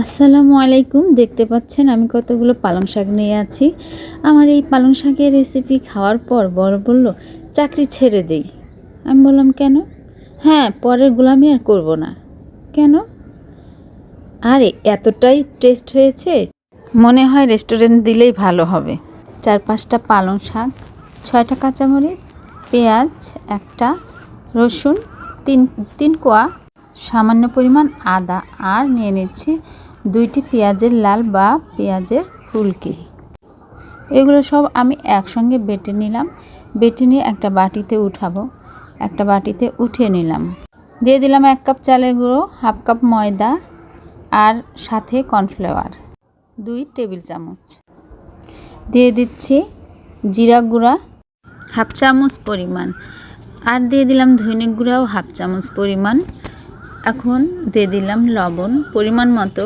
আসসালামু আলাইকুম। দেখতে পাচ্ছেন আমি কতগুলো পালং শাক নিয়ে আছি। আমার এই পালং শাকের রেসিপি খাওয়ার পর বড় বলল, চাকরি ছেড়ে দেই। আমি বললাম, কেন? হ্যাঁ পরের গোলামি আর করব না। কেন? আরে, এতটাই টেস্ট হয়েছে, মনে হয় রেস্টুরেন্ট দিলেই ভালো হবে। চার পাঁচটা পালং শাক, ছয়টা কাঁচামরিচ, পেঁয়াজ, একটা, রসুন, তিন তিন কোয়া, সামান্য পরিমাণ আদা, আর নিয়ে নিচ্ছি দুইটি পেঁয়াজের লাল বা পেঁয়াজের ফুলকি। এগুলো সব আমি একসঙ্গে বেটে নিলাম। বেটে নিয়ে একটা বাটিতে উঠাবো। একটা বাটিতে উঠিয়ে নিলাম। দিয়ে দিলাম এক কাপ চালের গুঁড়ো, হাফ কাপ ময়দা আর সাথে কর্নফ্লাওয়ার, দুই টেবিল চামচ। দিয়ে দিচ্ছি জিরা গুঁড়া, হাফ চামচ পরিমাণ। আর দিয়ে দিলাম ধনে গুঁড়াও হাফ চামচ পরিমাণ। এখন দিয়ে দিলাম লবণ। পরিমাণ মতো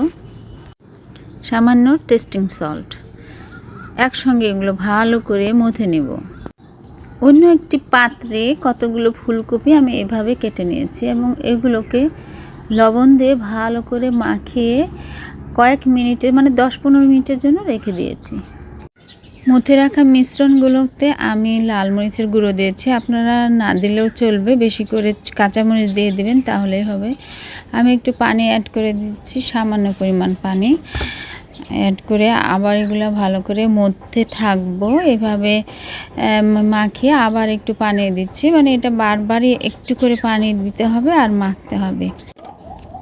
সামান্য টেস্টিং সল্ট। একসঙ্গে এগুলো ভালো করে মথে নেব। অন্য একটি পাত্রে কতগুলো ফুলকপি আমি এভাবে কেটে নিয়েছি এবং এগুলোকে লবণ দিয়ে ভালো করে মাখিয়ে কয়েক মিনিটের মানে দশ পনেরো মিনিটের জন্য রেখে দিয়েছি। মথে রাখা মিশ্রণগুলোতে আমি লাল মরিচের গুঁড়ো দিয়েছি। আপনারা না দিলেও চলবে, বেশি করে কাঁচামরিচ দিয়ে দেবেন, তাহলেই হবে। আমি একটু পানি অ্যাড করে দিচ্ছি, সামান্য পরিমাণ পানি। অ্যাড করে আবার এগুলো ভালো করে মধ্যে থাকব। এভাবে মাখিয়ে আবার একটু পানি দিচ্ছি। মানে এটা বারবারই একটু করে পানি দিতে হবে আর মাখতে হবে।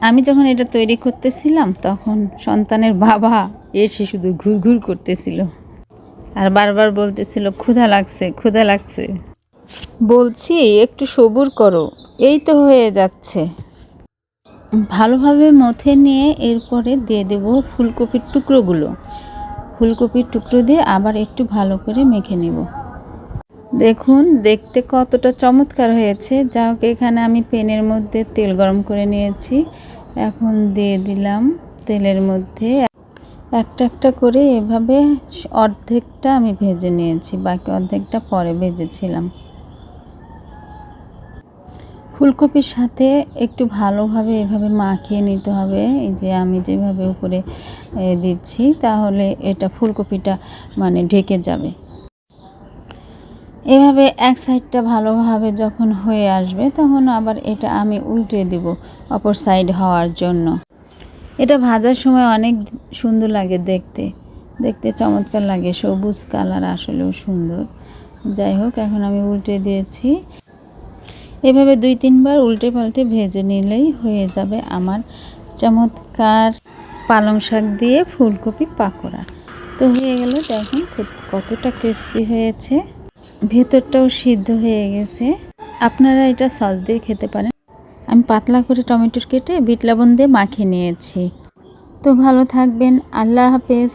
আমি যখন এটা তৈরি করতেছিলাম, তখন সন্তানের বাবা এসে শুধু ঘুরঘুর করতেছিল। আর বারবার বলতেছিল, ক্ষুধা লাগছে ক্ষুধা লাগছে। বলছি, একটু সবুর করো। এই তো হয়ে যাচ্ছে। ভালোভাবে মথে নিয়ে এরপরে দিয়ে দেব ফুলকপির টুকরোগুলো। ফুলকপির টুকরো দিয়ে আবার একটু ভালো করে মেখে নেব। দেখুন, দেখতে কতটা চমৎকার হয়েছে। যা হোক, এখানে আমি পেনের মধ্যে তেল গরম করে নিয়েছি। এখন দিয়ে দিলাম তেলের মধ্যে। একটা একটা করে এভাবে অর্ধেকটা আমি ভেজে নিয়েছি, বাকি অর্ধেকটা পরে ভেজেছিলাম। ফুলকপির সাথে একটু ভালোভাবে এভাবে মাখিয়ে নিতে হবে। এই যে আমি যেভাবে উপরে দিচ্ছি, তাহলে এটা ফুলকপিটা মানে ঢেকে যাবে। এভাবে এক সাইডটা ভালোভাবে যখন হয়ে আসবে, তখন আবার এটা আমি উল্টে দেব অপর সাইড হওয়ার জন্য। এটা ভাজার সময় অনেক সুন্দর লাগে দেখতে। দেখতে চমৎকার লাগে, সবুজ কালার আসলেও সুন্দর। যাই হোক, এখন আমি উল্টে দিয়েছি। এভাবে দুই তিনবার উল্টে পাল্টে ভেজে নিলেই হয়ে যাবে আমার চমৎকার পালং শাক দিয়ে ফুলকপি পাকোড়া। তো হয়ে গেল, দেখুন কতটা ক্রিস্পি হয়েছে। ভেতরটাও সিদ্ধ হয়ে গেছে। আপনারা এটা সস দিয়ে খেতে পারেন। আমি পাতলা করে টমেটোর কেটে বিট লবণ দিয়ে মাখিয়ে নিয়েছি। তো ভালো থাকবেন। আল্লাহ হাফেজ।